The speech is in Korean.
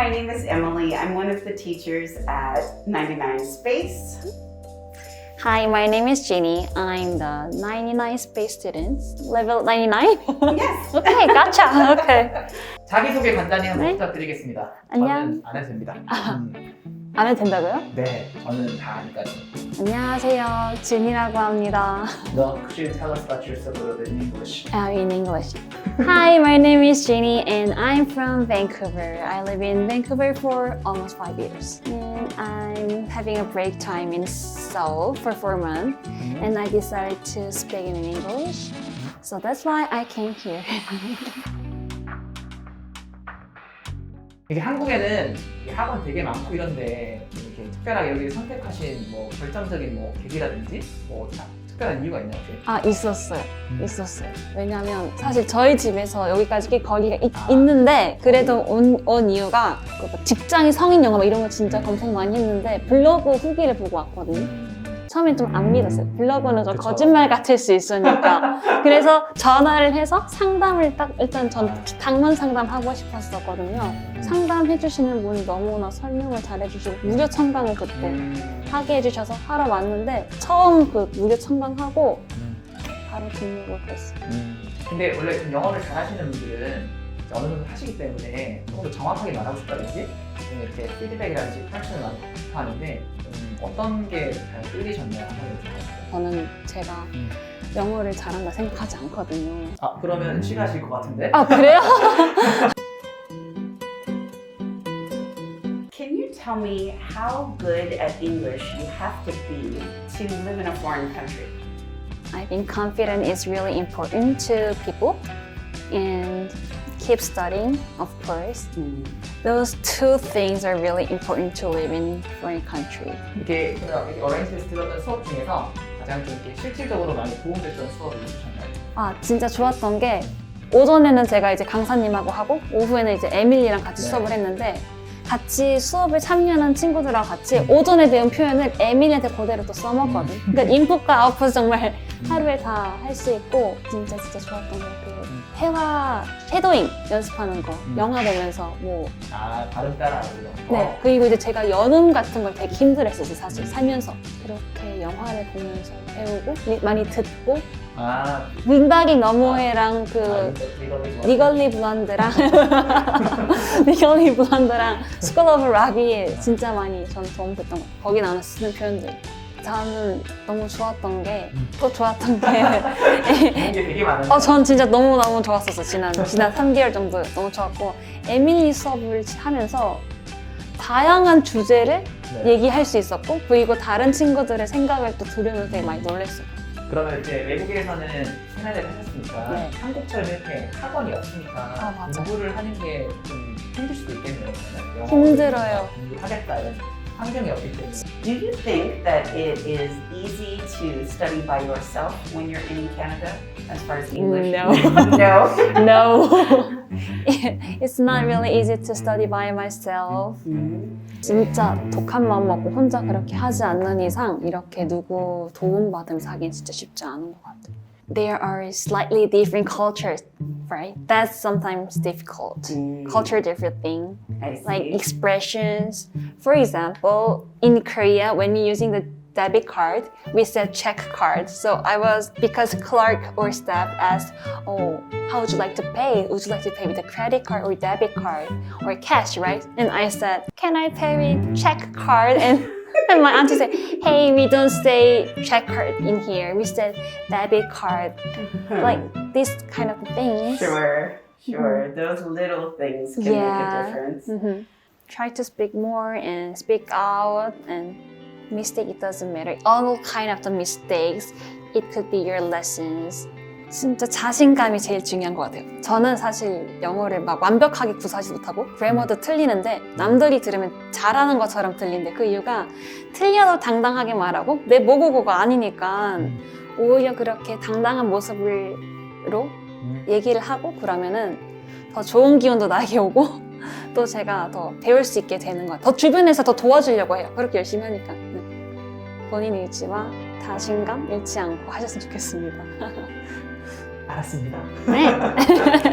my name is Emily. I'm one of the teachers at 99 Space. Hi, my name is Jenny. I'm the 99 space student. Level 99? Yes. okay, gotcha. Okay. 자기소개 간단히 한번 네. 부탁드리겠습니다. 안녕. 저는 안 해도 됩니다. 음, 안 해도 된다고요? 네, 저는 다 아니까요. 안녕하세요. 진이라고 합니다. No, could you tell us about yourself a little bit in English? Uh, in English. Hi, my name is Jenny and I'm from Vancouver. I live in Vancouver for almost five years. And I'm having a break time in Seoul for four months. And I decided to speak in English. So that's why I came here. 이게 한국에는 학원 되게 많고 이런데 이렇게 특별하게 여기 선택하신 뭐 결정적인 뭐 계기라든지 뭐 자- 특별한 이유가 있나요? 혹시? 아, 있었어요. 음. 있었어요. 왜냐면 사실 저희 집에서 여기까지 꽤 거리가 있, 있는데 그래도 온, 온 이유가 그 직장이 성인 영어 막 이런 거 진짜 검색 많이 했는데 블로그 후기를 보고 왔거든요. 음. 처음엔 좀 안 믿었어요. 블로그는 좀 그쵸. 거짓말 같을 수 있으니까. 그래서 전화를 해서 상담을 딱 일단 전 당면 상담하고 싶었었거든요. 상담해주시는 분이 너무나 설명을 잘해주시고 무료 첨강을 그때 음. 하게 해주셔서 하러 왔는데 처음 그 무료 첨강하고 음. 바로 등록을 했어요. 음. 근데 원래 좀 영어를 잘하시는 분들은 이제 어느 정도 하시기 때문에 조금 더 정확하게 말하고 싶다든지 좀 이렇게 피드백이라든지 컬처를 많이 하는데 음, 어떤 게 잘 끌리셨나요? 한번 여쭤볼게요. 저는 제가 음. 영어를 잘한다 생각하지 않거든요. 아 그러면 싫어하실 것 같은데? 아 그래요? Can you tell me how good at English you have to be to live in a foreign country? I think confidence is really important to people and keep studying, of course. Those two things are really important to live in foreign country. 이렇게 어레인지에서 들었던 수업 중에서 가장 좀 이렇게 실질적으로 많이 도움됐던 수업이 있으셨나요? 아 진짜 좋았던 게 오전에는 제가 이제 강사님하고 하고 오후에는 이제 에밀리랑 같이 네. 수업을 했는데 같이 수업을 참여하는 친구들하고 같이 오전에 배운 표현을 에밀리한테 그대로 또 써먹거든. 그러니까 인풋과 아웃풋 정말 하루에 다 할 수 있고 진짜 진짜 좋았던 게그 회화 쉐도잉 연습하는 거 음. 영화 보면서 뭐 아 발음 따라하고 이런 거. 네, 그리고 이제 제가 연음 같은 걸 되게 힘들었어요, 사실 살면서. 그렇게 영화를 보면서 배우고 리- 많이 듣고 아, 문박이 너무해랑 아, 그 리걸리 블란드랑 리걸리 블란드랑 스쿨 오브 락이 진짜 많이 전 도움 됐던 것 같아요. 거기 나오는 쓰는 표현들. 저는 너무 좋았던 게 또 좋았던 게 좋은 게 되게 많은데. 어, 전 진짜 너무너무 좋았었어. 지난, 지난 3개월 정도 너무 좋았고. 에밀리 수업을 하면서 다양한 주제를 네. 얘기할 수 있었고, 그리고 다른 친구들의 생각을 또 들으면서 되게 많이 놀랬어요. 그러면 이제 외국에서는 생활을 하셨으니까 네. 한국처럼 이렇게 학원이 없으니까 아, 맞아. 공부를 하는 게 좀 힘들 수도 있겠네요. 그러면. 영어 힘들어요. 공부를 하겠다 이런 환경이 없기 때문에. Do you think that it is easy to study by yourself when you're in Canada as far as English? No. no. No. It's not really easy to study by myself. Mhm. 진짜 독한 마음 먹고 혼자 그렇게 하지 않는 이상 이렇게 누구 도움받으면서 하긴 진짜 쉽지 않은 것 같아요. There are slightly different cultures, right? That's sometimes difficult. Mm. Culture different thing, like expressions. For example, in Korea, when you're using the debit card, we said check card. So I was because clerk or staff asked, "Oh, how would you like to pay? Would you like to pay with a credit card or debit card or cash?" Right? And I said, "Can I pay with check card?" And and my auntie said, "Hey, we don't say check card in here. We said debit card." Like these kind of things. Sure, sure. Those little things can make a Yeah. difference. hmm Try to speak more and speak out and mistake it doesn't matter. All kind of the mistakes. It could be your lessons. 진짜 자신감이 제일 중요한 것 같아요. 저는 사실 영어를 막 완벽하게 구사하지 못하고 그래머도 틀리는데 남들이 들으면 잘하는 것처럼 들리는데 그 이유가 틀려도 당당하게 말하고 내 모국어가 아니니까 오히려 그렇게 당당한 모습으로 얘기를 하고 그러면은 더 좋은 기운도 나에게 오고 또 제가 더 배울 수 있게 되는 것 같아요. 더 주변에서 더 도와주려고 해요. 그렇게 열심히 하니까. 네. 본인 의지와 자신감 잃지 않고 하셨으면 좋겠습니다. 알았습니다. 네.